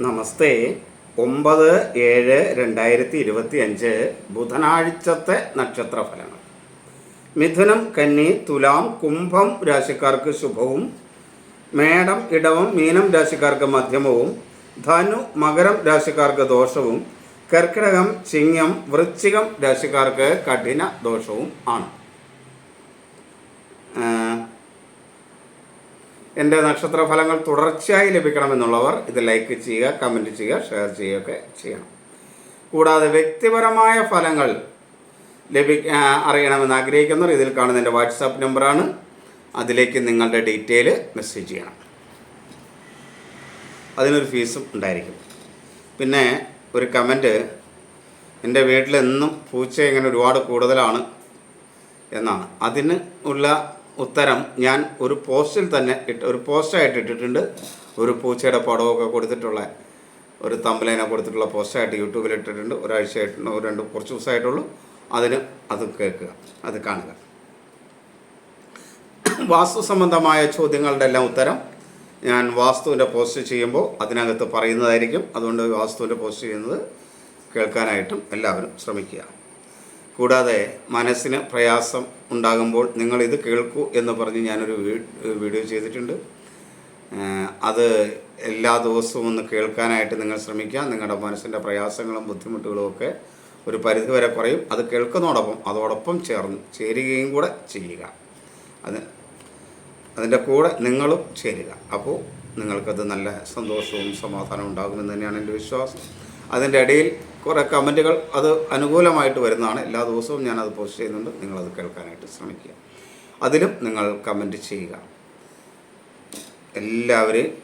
നമസ്തേ. ഒമ്പത് ഏഴ് രണ്ടായിരത്തി ഇരുപത്തി അഞ്ച് ബുധനാഴ്ചത്തെ നക്ഷത്രഫലങ്ങൾ. മിഥുനം കന്നി തുലാം കുംഭം രാശിക്കാർക്ക് ശുഭവും മേടം ഇടവം മീനം രാശിക്കാർക്ക് മധ്യമവും ധനു മകരം രാശിക്കാർക്ക് ദോഷവും കർക്കിടകം ചിങ്ങം വൃശ്ചികം രാശിക്കാർക്ക് കഠിന ദോഷവും ആണ്. എന്റെ നക്ഷത്രഫലങ്ങൾ തുടർച്ചയായി ലഭിക്കണമെന്നുള്ളവർ ഇത് ലൈക്ക് ചെയ്യുക കമന്റ് ചെയ്യുക ഷെയർ ചെയ്യുകയൊക്കെ ചെയ്യണം. കൂടാതെ വ്യക്തിപരമായ ഫലങ്ങൾ ലഭി അറിയണമെന്ന് ആഗ്രഹിക്കുന്നവർ ഇതിൽ കാണുന്ന എന്റെ വാട്സാപ്പ് നമ്പറാണ് അതിലേക്ക് നിങ്ങളുടെ ഡീറ്റെയിൽ മെസ്സേജ് ചെയ്യണം. അതിനൊരു ഫീസും ഉണ്ടായിരിക്കും. പിന്നെ ഒരു കമന്റ് എന്റെ വീട്ടിലെന്നും പൂച്ച ഇങ്ങനെ ഒരുപാട് കൂടുതലാണ് എന്നാണ്. അതിന് ഉള്ള ഉത്തരം ഞാൻ ഒരു പോസ്റ്റിൽ തന്നെ ഇട്ട് ഒരു പോസ്റ്റായിട്ട് ഇട്ടിട്ടുണ്ട്. ഒരു പൂച്ചയുടെ പടമൊക്കെ കൊടുത്തിട്ടുള്ള ഒരു തമ്പലൈനെ കൊടുത്തിട്ടുള്ള പോസ്റ്റായിട്ട് യൂട്യൂബിൽ ഇട്ടിട്ടുണ്ട്. ഒരാഴ്ചയായിട്ട് ഒരു രണ്ട് കുറച്ച് ദിവസമായിട്ടുള്ളൂ. അതിന് അത് കേൾക്കുക അത് കാണുക. വാസ്തു സംബന്ധമായ ചോദ്യങ്ങളുടെ എല്ലാം ഉത്തരം ഞാൻ വാസ്തുവിന്റെ പോസ്റ്റ് ചെയ്യുമ്പോൾ അതിനകത്ത് പറയുന്നതായിരിക്കും. അതുകൊണ്ട് വാസ്തുവിന്റെ പോസ്റ്റ് ചെയ്യുന്നത് കേൾക്കാനായിട്ടും എല്ലാവരും ശ്രമിക്കുക. കൂടാതെ മനസ്സിന് പ്രയാസം ഉണ്ടാകുമ്പോൾ നിങ്ങൾ ഇത് കേൾക്കൂ എന്ന് പറഞ്ഞ് ഞാനൊരു വീഡിയോ ചെയ്തിട്ടുണ്ട്. അത് എല്ലാ ദിവസവും ഒന്ന് കേൾക്കാനായിട്ട് നിങ്ങൾ ശ്രമിക്കുക. നിങ്ങളുടെ മനസ്സിന്റെ പ്രയാസങ്ങളും ബുദ്ധിമുട്ടുകളും ഒക്കെ ഒരു പരിധിവരെ കുറയും. അത് കേൾക്കുന്നതോടൊപ്പം അതോടൊപ്പം ചേർന്ന് ചേരുകയും കൂടെ ചെയ്യുക. അത് അതിന്റെ കൂടെ നിങ്ങളും ചേരുക. അപ്പോൾ നിങ്ങൾക്കത് നല്ല സന്തോഷവും സമാധാനവും ഉണ്ടാകുമെന്ന് തന്നെയാണ് എന്റെ വിശ്വാസം. അതിന്റെ ഇടയിൽ കുറേ കമന്റുകൾ അത് അനുകൂലമായിട്ട് വരുന്നതാണ്. എല്ലാ ദിവസവും ഞാനത് പോസ്റ്റ് ചെയ്യുന്നുണ്ട്. നിങ്ങളത് കേൾക്കാനായിട്ട് ശ്രമിക്കുക. അതിലും നിങ്ങൾ കമന്റ് ചെയ്യുക. എല്ലാവരെയും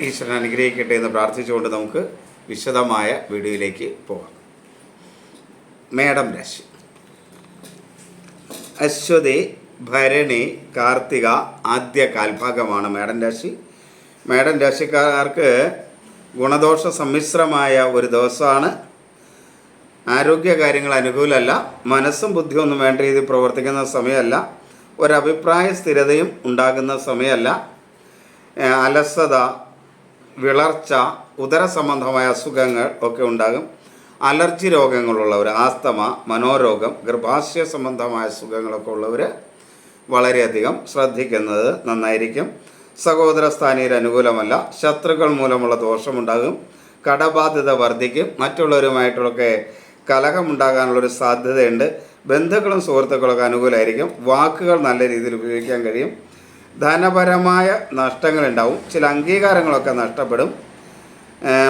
ഈശ്വരൻ അനുഗ്രഹിക്കട്ടെ എന്ന് പ്രാർത്ഥിച്ചുകൊണ്ട് നമുക്ക് വിശദമായ വീഡിയോയിലേക്ക് പോകാം. മേഡം രാശി. അശ്വതി ഭരണി കാർത്തിക ആദ്യ കാൽഭാഗമാണ് മേഡം രാശി. മേഡം രാശിക്കാർക്ക് ഗുണദോഷ സമ്മിശ്രമായ ഒരു ദിവസമാണ്. ആരോഗ്യ കാര്യങ്ങൾ അനുകൂലമല്ല. മനസ്സും ബുദ്ധിയും ഒന്നും വേണ്ട രീതിയിൽ പ്രവർത്തിക്കുന്ന സമയമല്ല. ഒരഭിപ്രായ സ്ഥിരതയും ഉണ്ടാകുന്ന സമയമല്ല. അലസത വിളർച്ച ഉദര സംബന്ധമായ അസുഖങ്ങൾ ഒക്കെ ഉണ്ടാകും. അലർജി രോഗങ്ങളുള്ളവർ ആസ്തമ മനോരോഗം ഗർഭാശയ സംബന്ധമായ അസുഖങ്ങളൊക്കെ ഉള്ളവർ വളരെയധികം ശ്രദ്ധിക്കുന്നത് നന്നായിരിക്കും. സഹോദര സ്ഥാനീയർ അനുകൂലമല്ല. ശത്രുക്കൾ മൂലമുള്ള ദോഷമുണ്ടാകും. കടബാധ്യത വർദ്ധിക്കും. മറ്റുള്ളവരുമായിട്ടൊക്കെ കലഹമുണ്ടാകാനുള്ളൊരു സാധ്യതയുണ്ട്. ബന്ധുക്കളും സുഹൃത്തുക്കളൊക്കെ അനുകൂലമായിരിക്കും വാക്കുകൾ നല്ല രീതിയിൽ ഉപയോഗിക്കാൻ കഴിയും. ധനപരമായ നഷ്ടങ്ങൾ ഉണ്ടാവും ചില അംഗീകാരങ്ങളൊക്കെ നഷ്ടപ്പെടും.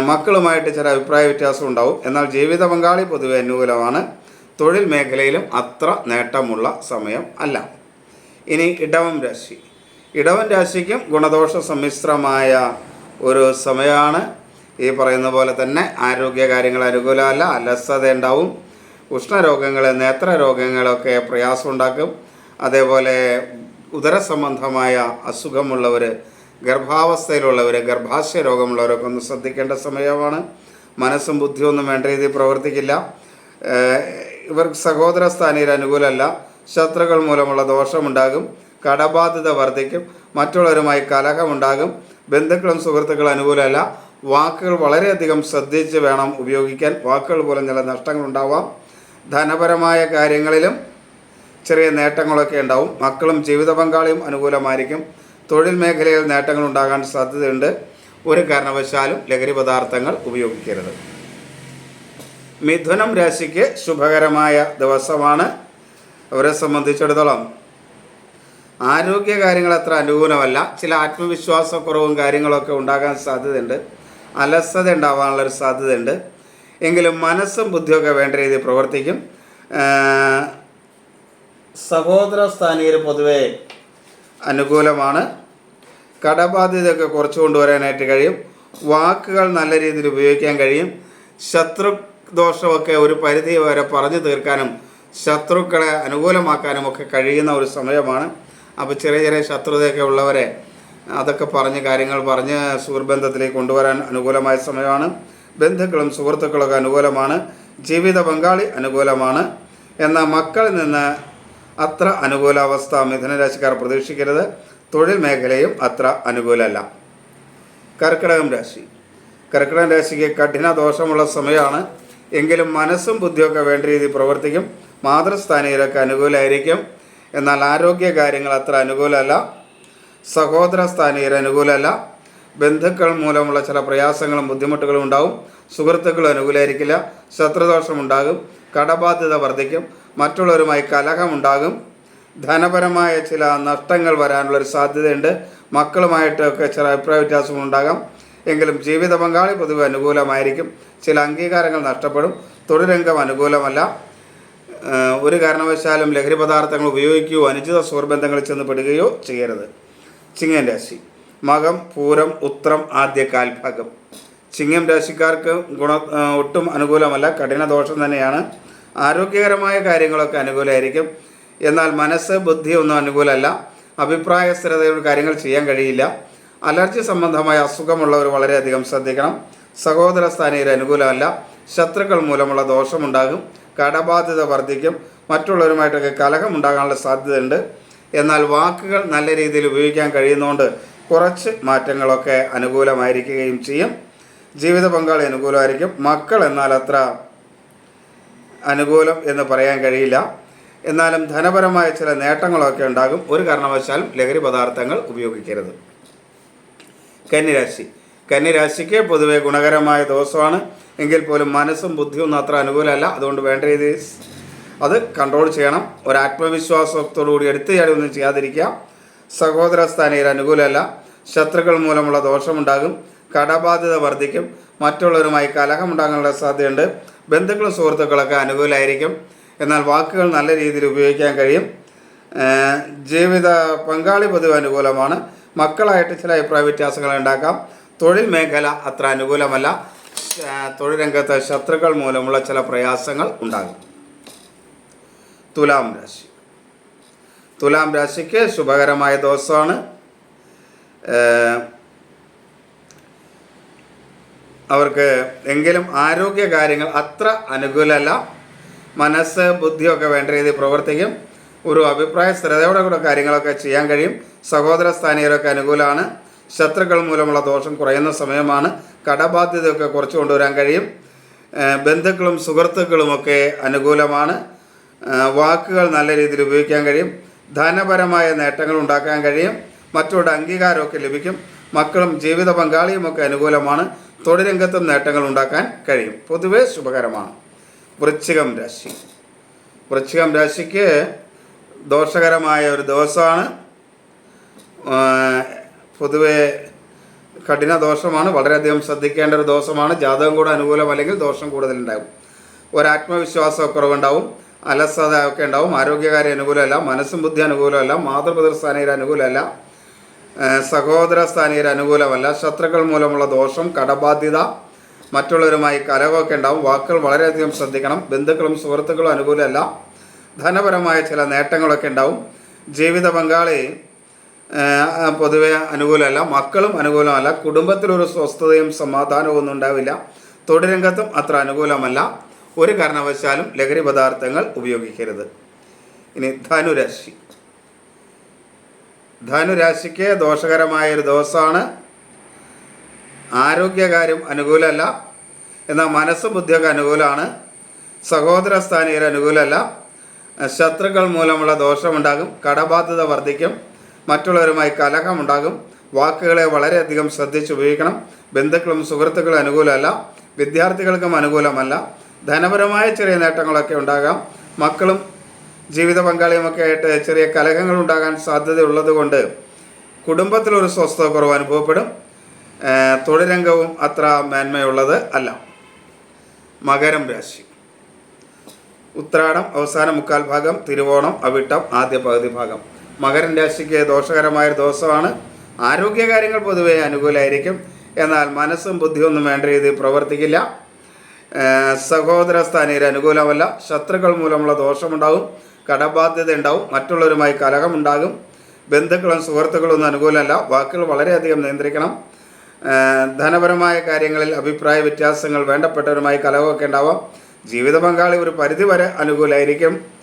മക്കളുമായിട്ട് ചില അഭിപ്രായ വ്യത്യാസം ഉണ്ടാവും. എന്നാൽ ജീവിത പങ്കാളി പൊതുവെ അനുകൂലമാണ്. തൊഴിൽ മേഖലയിലും അത്ര നേട്ടമുള്ള സമയം അല്ല. ഇനി ഇടവം രാശി. ഇടവം രാശിക്കും ഗുണദോഷ സമ്മിശ്രമായ ഒരു സമയമാണ്. ഈ പറയുന്ന പോലെ തന്നെ ആരോഗ്യ കാര്യങ്ങൾ അനുകൂലമല്ല അലസത ഉണ്ടാവും. ഉഷ്ണരോഗങ്ങൾ നേത്ര രോഗങ്ങളൊക്കെ പ്രയാസം പ്രയാസമുണ്ടാക്കും. അതേപോലെ ഉദര സംബന്ധമായ അസുഖമുള്ളവർ ഗർഭാവസ്ഥയിലുള്ളവർ ഗർഭാശയ രോഗമുള്ളവരൊക്കെ ഒന്ന് ശ്രദ്ധിക്കേണ്ട സമയമാണ്. മനസ്സും ബുദ്ധിയൊന്നും വേണ്ട രീതിയിൽ പ്രവർത്തിക്കില്ല. ഇവർക്ക് സഹോദര സ്ഥാനീയർ അനുകൂലമല്ല. ശത്രുക്കൾ മൂലമുള്ള ദോഷമുണ്ടാകും. കടബാധ്യത വർദ്ധിക്കും. മറ്റുള്ളവരുമായി കലഹമുണ്ടാകും. ബന്ധുക്കളും സുഹൃത്തുക്കളും അനുകൂലമല്ല. വാക്കുകൾ വളരെയധികം ശ്രദ്ധിച്ച് വേണം ഉപയോഗിക്കാൻ. വാക്കുകൾ പോലും ചില നഷ്ടങ്ങളുണ്ടാവാം. ധനപരമായ കാര്യങ്ങളിലും ചെറിയ നേട്ടങ്ങളൊക്കെ ഉണ്ടാവും. മക്കളും ജീവിത പങ്കാളിയും അനുകൂലമായിരിക്കും. തൊഴിൽ മേഖലയിൽ നേട്ടങ്ങൾ ഉണ്ടാകാൻ സാധ്യതയുണ്ട്. ഒരു കാരണവശാലും ലഹരി പദാർത്ഥങ്ങൾ ഉപയോഗിക്കരുത്. മിഥുനം രാശിക്ക് ശുഭകരമായ ദിവസമാണ്. അവരെ സംബന്ധിച്ചിടത്തോളം ആരോഗ്യ കാര്യങ്ങൾ അത്ര അനുകൂലമല്ല. ചില ആത്മവിശ്വാസക്കുറവും കാര്യങ്ങളൊക്കെ ഉണ്ടാകാൻ സാധ്യതയുണ്ട്. അലസത ഉണ്ടാവാനുള്ളൊരു സാധ്യതയുണ്ട്. എങ്കിലും മനസ്സും ബുദ്ധിയൊക്കെ വേണ്ട രീതിയിൽ പ്രവർത്തിക്കും. സഹോദര സ്ഥാനീയർ പൊതുവെ അനുകൂലമാണ്. കടബാധ്യതയൊക്കെ കുറച്ച് കൊണ്ടുവരാനായിട്ട് കഴിയും. വാക്കുകൾ നല്ല രീതിയിൽ ഉപയോഗിക്കാൻ കഴിയും. ശത്രു ദോഷമൊക്കെ ഒരു പരിധി വരെ പറഞ്ഞു തീർക്കാനും ശത്രുക്കളെ അനുകൂലമാക്കാനും ഒക്കെ കഴിയുന്ന ഒരു സമയമാണ്. അപ്പോൾ ചെറിയ ചെറിയ ശത്രുതയൊക്കെ ഉള്ളവരെ അതൊക്കെ പറഞ്ഞ് കാര്യങ്ങൾ പറഞ്ഞ് സുഹൃബന്ധത്തിലേക്ക് കൊണ്ടുവരാൻ അനുകൂലമായ സമയമാണ്. ബന്ധുക്കളും സുഹൃത്തുക്കളൊക്കെ അനുകൂലമാണ്. ജീവിത പങ്കാളി അനുകൂലമാണ്. എന്നാൽ മക്കളിൽ നിന്ന് അത്ര അനുകൂലാവസ്ഥ മിഥുനരാശിക്കാർ പ്രതീക്ഷിക്കരുത്. തൊഴിൽ മേഖലയും അത്ര അനുകൂലമല്ല. കർക്കിടകം രാശി. കർക്കിടകം രാശിക്ക് കഠിന ദോഷമുള്ള സമയമാണ്. എങ്കിലും മനസ്സും ബുദ്ധിയൊക്കെ വേണ്ട രീതിയിൽ പ്രവർത്തിക്കും. മാതൃസ്ഥാനീയരൊക്കെ അനുകൂലമായിരിക്കും എന്നാൽ ആരോഗ്യ കാര്യങ്ങൾ അത്ര അനുകൂലമല്ല. സഹോദര സ്ഥാനീയർ അനുകൂലമല്ല. ബന്ധുക്കൾ മൂലമുള്ള ചില പ്രയാസങ്ങളും ബുദ്ധിമുട്ടുകളും ഉണ്ടാവും. സുഹൃത്തുക്കൾ അനുകൂലമായിരിക്കില്ല. ശത്രുദോഷം ഉണ്ടാകും. കടബാധ്യത വർദ്ധിക്കും. മറ്റുള്ളവരുമായി കലഹമുണ്ടാകും ധനപരമായ ചില നഷ്ടങ്ങൾ വരാനുള്ളൊരു സാധ്യതയുണ്ട്. മക്കളുമായിട്ടൊക്കെ ചില അഭിപ്രായ വ്യത്യാസങ്ങൾ ഉണ്ടാകാം. എങ്കിലും ജീവിത പങ്കാളി പൊതുവെ അനുകൂലമായിരിക്കും. ചില അംഗീകാരങ്ങൾ നഷ്ടപ്പെടും. തൊഴിലംഗം അനുകൂലമല്ല. ഒരു കാരണവശാലും ലഹരി പദാർത്ഥങ്ങൾ ഉപയോഗിക്കുകയോ അനുചിത സുഹൃബന്ധങ്ങളിൽ ചെന്ന് പെടുകയോ ചെയ്യരുത്. ചിങ്ങം രാശി. മകം പൂരം ഉത്രം ആദ്യ കാൽഭാഗം. ചിങ്ങം രാശിക്കാർക്ക് ഗുണ ഒട്ടും അനുകൂലമല്ല. കഠിന ദോഷം തന്നെയാണ്. ആരോഗ്യകരമായ കാര്യങ്ങളൊക്കെ അനുകൂലമായിരിക്കും. എന്നാൽ മനസ്സ് ബുദ്ധി ഒന്നും അനുകൂലമല്ല. അഭിപ്രായ സ്ഥിരതയുടെ കാര്യങ്ങൾ ചെയ്യാൻ കഴിയില്ല. അലർജി സംബന്ധമായ അസുഖമുള്ളവർ വളരെയധികം ശ്രദ്ധിക്കണം. സഹോദര സ്ഥാനീയർ അനുകൂലമല്ല. ശത്രുക്കൾ മൂലമുള്ള ദോഷമുണ്ടാകും. കടബാധ്യത വർദ്ധിക്കും മറ്റുള്ളവരുമായിട്ടൊക്കെ കലഹം ഉണ്ടാകാനുള്ള സാധ്യതയുണ്ട്. എന്നാൽ വാക്കുകൾ നല്ല രീതിയിൽ ഉപയോഗിക്കാൻ കഴിയുന്നതുകൊണ്ട് കുറച്ച് മാറ്റങ്ങളൊക്കെ അനുകൂലമായിരിക്കുകയും ചെയ്യും. ജീവിത പങ്കാളി അനുകൂലമായിരിക്കും. മക്കൾ എന്നാൽ അത്ര അനുകൂലം എന്ന് പറയാൻ കഴിയില്ല. എന്നാലും ധനപരമായ ചില നേട്ടങ്ങളൊക്കെ ഉണ്ടാകും. ഒരു കാരണവശാലും ലഹരി പദാർത്ഥങ്ങൾ ഉപയോഗിക്കരുത്. കന്നിരാശി കന്നിരാശിക്ക് പൊതുവെ ഗുണകരമായ ദിവസമാണ്. എങ്കിൽ പോലും മനസ്സും ബുദ്ധിയൊന്നും അത്ര അനുകൂലമല്ല. അതുകൊണ്ട് വേണ്ട രീതിയിൽ അത് കൺട്രോൾ ചെയ്യണം. ഒരു ആത്മവിശ്വാസത്തോടുകൂടി എടുത്തുചാടി ഒന്നും ചെയ്യാതിരിക്കുക. സഹോദര സ്ഥാനയിൽ അനുകൂലമല്ല. ശത്രുക്കൾ മൂലമുള്ള ദോഷമുണ്ടാകും. കടബാധ്യത വർദ്ധിക്കും. മറ്റുള്ളവരുമായി കലഹമുണ്ടാകാനുള്ള സാധ്യതയുണ്ട്. ബന്ധുക്കളും സുഹൃത്തുക്കളൊക്കെ അനുകൂലമായിരിക്കും. എന്നാൽ വാക്കുകൾ നല്ല രീതിയിൽ ഉപയോഗിക്കാൻ കഴിയും. ജീവിത പങ്കാളി പൊതുവെ അനുകൂലമാണ്. മക്കളായിട്ട് ചില അഭിപ്രായ വ്യത്യാസങ്ങൾ ഉണ്ടാക്കാം. തൊഴിൽ മേഖല അത്ര അനുകൂലമല്ല. തൊഴിൽ രംഗത്ത് ശത്രുക്കൾ മൂലമുള്ള ചില പ്രയാസങ്ങൾ ഉണ്ടാകും. തുലാം രാശി. തുലാം രാശിക്ക് ശുഭകരമായ ദിവസമാണ്. അവർക്ക് എങ്കിലും ആരോഗ്യ കാര്യങ്ങൾ അത്ര അനുകൂലമല്ല. മനസ്സ് ബുദ്ധിയൊക്കെ വേണ്ട രീതിയിൽ പ്രവർത്തിക്കും. ഒരു അഭിപ്രായ സ്ഥിരതയോടെ കൂടെ കാര്യങ്ങളൊക്കെ ചെയ്യാൻ കഴിയും. സഹോദര സ്ഥാനീയരൊക്കെ അനുകൂലമാണ്. ശത്രുക്കൾ മൂലമുള്ള ദോഷം കുറയുന്ന സമയമാണ് കടബാധ്യതയൊക്കെ കുറച്ച് കൊണ്ടുവരാൻ കഴിയും. ബന്ധുക്കളും സുഹൃത്തുക്കളുമൊക്കെ അനുകൂലമാണ്. വാക്കുകൾ നല്ല രീതിയിൽ ഉപയോഗിക്കാൻ കഴിയും. ധനപരമായ നേട്ടങ്ങൾ ഉണ്ടാക്കാൻ കഴിയും. മറ്റുള്ള അംഗീകാരമൊക്കെ ലഭിക്കും. മക്കളും ജീവിത പങ്കാളിയുമൊക്കെ അനുകൂലമാണ്. തൊഴിൽ രംഗത്തും നേട്ടങ്ങൾ ഉണ്ടാക്കാൻ കഴിയും. പൊതുവെ ശുഭകരമാണ്. വൃശ്ചികം രാശി. വൃശ്ചികം രാശിക്ക് ദോഷകരമായ ഒരു ദിവസമാണ്. പൊതുവെ കഠിന ദോഷമാണ്. വളരെയധികം ശ്രദ്ധിക്കേണ്ട ഒരു ദോഷമാണ്. ജാതകം കൂടെ അനുകൂലമല്ലെങ്കിൽ ദോഷം കൂടുതലുണ്ടാകും. ഒരു ആത്മവിശ്വാസക്കുറവുണ്ടാവും അലസത ഒക്കെ ഉണ്ടാവും. ആരോഗ്യകാര്യ അനുകൂലമല്ല. മനസ്സും ബുദ്ധി അനുകൂലമല്ല. മാതൃപിതൃ സ്ഥാനീയർ അനുകൂലമല്ല. സഹോദര സ്ഥാനീയർ അനുകൂലമല്ല. ശത്രുക്കൾ മൂലമുള്ള ദോഷം കടബാധ്യത മറ്റുള്ളവരുമായി കലവൊക്കെ ഉണ്ടാവും. വാക്കുകൾ വളരെയധികം ശ്രദ്ധിക്കണം. ബന്ധുക്കളും സുഹൃത്തുക്കളും അനുകൂലമല്ല. ധനപരമായ ചില നേട്ടങ്ങളൊക്കെ ഉണ്ടാവും. ജീവിത പങ്കാളി പൊതുവെ അനുകൂലമല്ല. മക്കളും അനുകൂലമല്ല. കുടുംബത്തിലൊരു സ്വസ്ഥതയും സമാധാനവും ഒന്നും ഉണ്ടാവില്ല. തൊഴിലംഗത്തും അത്ര അനുകൂലമല്ല. ഒരു കാരണവശാലും ലഹരി പദാർത്ഥങ്ങൾ ഉപയോഗിക്കരുത്. ഇനി ധനുരാശി. ധനുരാശിക്ക് ദോഷകരമായ ഒരു ദിവസമാണ്. ആരോഗ്യകാര്യം അനുകൂലമല്ല. എന്നാൽ മനസ്സും ബുദ്ധിയൊക്കെ അനുകൂലമാണ്. സഹോദര സ്ഥാനീയർ അനുകൂലമല്ല. ശത്രുക്കൾ മൂലമുള്ള ദോഷമുണ്ടാകും. കടബാധ്യത വർദ്ധിക്കും. മറ്റുള്ളവരുമായി കലഹമുണ്ടാകും. വാക്കുകളെ വളരെയധികം ശ്രദ്ധിച്ച് ഉപയോഗിക്കണം. ബന്ധുക്കളും സുഹൃത്തുക്കളും അനുകൂലമല്ല. വിദ്യാർത്ഥികൾക്കും അനുകൂലമല്ല. ധനപരമായ ചെറിയ നേട്ടങ്ങളൊക്കെ ഉണ്ടാകാം. മക്കളും ജീവിത പങ്കാളിയുമൊക്കെ ആയിട്ട് ചെറിയ കലഹങ്ങൾ ഉണ്ടാകാൻ സാധ്യതയുള്ളത് കൊണ്ട് കുടുംബത്തിലൊരു സ്വസ്ഥത കുറവ് അനുഭവപ്പെടും തൊഴിലംഗവും അത്ര മേന്മയുള്ളത് അല്ല. മകരം രാശി. ഉത്രാടം അവസാന മുക്കാൽ ഭാഗം തിരുവോണം അവിട്ടം ആദ്യ പകുതി ഭാഗം. മകരൻ രാശിക്ക് ദോഷകരമായ ഒരു ദിവസമാണ്. ആരോഗ്യകാര്യങ്ങൾ പൊതുവെ അനുകൂലമായിരിക്കും എന്നാൽ മനസ്സും ബുദ്ധിയൊന്നും വേണ്ട രീതിയിൽ പ്രവർത്തിക്കില്ല. സഹോദര സ്ഥാനീയർ അനുകൂലമല്ല. ശത്രുക്കൾ മൂലമുള്ള ദോഷമുണ്ടാകും. കടബാധ്യത ഉണ്ടാവും. മറ്റുള്ളവരുമായി കലഹമുണ്ടാകും ബന്ധുക്കളും സുഹൃത്തുക്കളും ഒന്നും അനുകൂലമല്ല. വാക്കുകൾ വളരെയധികം നിയന്ത്രിക്കണം. ധനപരമായ കാര്യങ്ങളിൽ അഭിപ്രായ വ്യത്യാസങ്ങൾ വേണ്ടപ്പെട്ടവരുമായി കലഹമൊക്കെ ഉണ്ടാവാം. ജീവിത പങ്കാളി ഒരു പരിധി വരെ അനുകൂലമായിരിക്കും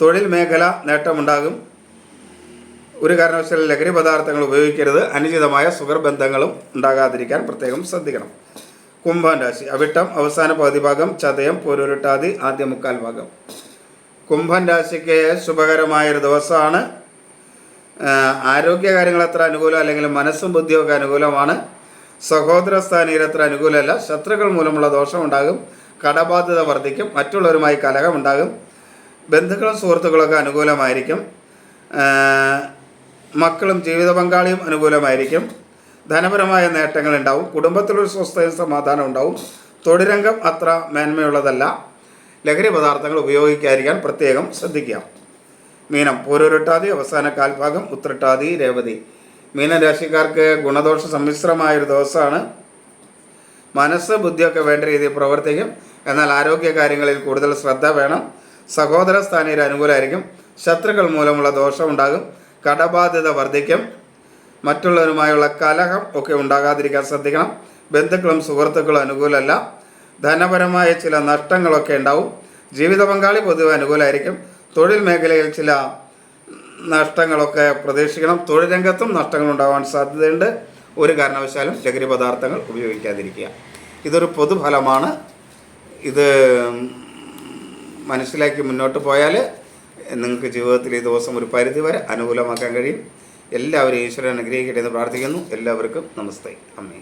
തൊഴിൽ മേഖല നേട്ടമുണ്ടാകും. ഒരു കാരണവശാലും ലഹരി പദാർത്ഥങ്ങൾ ഉപയോഗിക്കരുത്. അനുചിതമായ സുഖർബന്ധങ്ങളും ഉണ്ടാകാതിരിക്കാൻ പ്രത്യേകം ശ്രദ്ധിക്കണം. കുംഭം രാശി. അവിട്ടം അവസാന പകുതി ഭാഗം ചതയം പൊരുരുട്ടാതി ആദ്യ മുക്കാൽ ഭാഗം. കുംഭം രാശിക്ക് ശുഭകരമായൊരു ദിവസമാണ്. ആരോഗ്യകാര്യങ്ങൾ അത്ര അനുകൂലം അല്ലെങ്കിൽ മനസ്സും ബുദ്ധിയൊക്കെ അനുകൂലമാണ്. സഹോദര സ്ഥാനീയർ അത്ര അനുകൂലമല്ല. ശത്രുക്കൾ മൂലമുള്ള ദോഷമുണ്ടാകും. കടബാധ്യത വർദ്ധിക്കും. മറ്റുള്ളവരുമായി കലഹം ഉണ്ടാകും ബന്ധുക്കളും സുഹൃത്തുക്കളൊക്കെ അനുകൂലമായിരിക്കും. മക്കളും ജീവിത പങ്കാളിയും അനുകൂലമായിരിക്കും. ധനപരമായ നേട്ടങ്ങൾ ഉണ്ടാവും. കുടുംബത്തിലൊരു സ്വസ്ഥയും സമാധാനം ഉണ്ടാവും. തൊഴിലംഗം അത്ര മേന്മയുള്ളതല്ല. ലഹരി പദാർത്ഥങ്ങൾ ഉപയോഗിക്കാതിരിക്കാൻ പ്രത്യേകം ശ്രദ്ധിക്കുക മീനം പൂരൊരുട്ടാതി അവസാന കാൽഭാഗം ഉത്രട്ടാതി രേവതി. മീനരാശിക്കാർക്ക് ഗുണദോഷ സമ്മിശ്രമായൊരു ദിവസമാണ്. മനസ്സ് ബുദ്ധിയൊക്കെ വേണ്ട രീതിയിൽ പ്രവർത്തിക്കും. എന്നാൽ ആരോഗ്യ കാര്യങ്ങളിൽ കൂടുതൽ ശ്രദ്ധ വേണം. സഹോദര സ്ഥാനീയർ അനുകൂലമായിരിക്കും. ശത്രുക്കൾ മൂലമുള്ള ദോഷം ഉണ്ടാകും. കടബാധ്യത വർദ്ധിക്കും. മറ്റുള്ളവരുമായുള്ള കലഹം ഒക്കെ ഉണ്ടാകാതിരിക്കാൻ ശ്രദ്ധിക്കണം. ബന്ധുക്കളും സുഹൃത്തുക്കളും അനുകൂലമല്ല. ധനപരമായ ചില നഷ്ടങ്ങളൊക്കെ ഉണ്ടാവും. ജീവിത പങ്കാളി പൊതുവെ അനുകൂലമായിരിക്കും. തൊഴിൽ മേഖലയിൽ ചില നഷ്ടങ്ങളൊക്കെ പ്രതീക്ഷിക്കണം. തൊഴിൽ രംഗത്തും നഷ്ടങ്ങൾ ഉണ്ടാവാൻ സാധ്യതയുണ്ട്. ഒരു കാരണവശാലും ലഹരി പദാർത്ഥങ്ങൾ ഉപയോഗിക്കാതിരിക്കുക. ഇതൊരു പൊതുഫലമാണ്. ഇത് മനസ്സിലാക്കി മുന്നോട്ട് പോയാൽ നിങ്ങൾക്ക് ജീവിതത്തിൽ ഈ ദിവസം ഒരു പരിധി വരെ അനുകൂലമാക്കാൻ കഴിയും. എല്ലാവരും ഈശ്വരൻ അനുഗ്രഹിക്കട്ടെ എന്ന് പ്രാർത്ഥിക്കുന്നു. എല്ലാവർക്കും നമസ്തേ. അമ്മേ.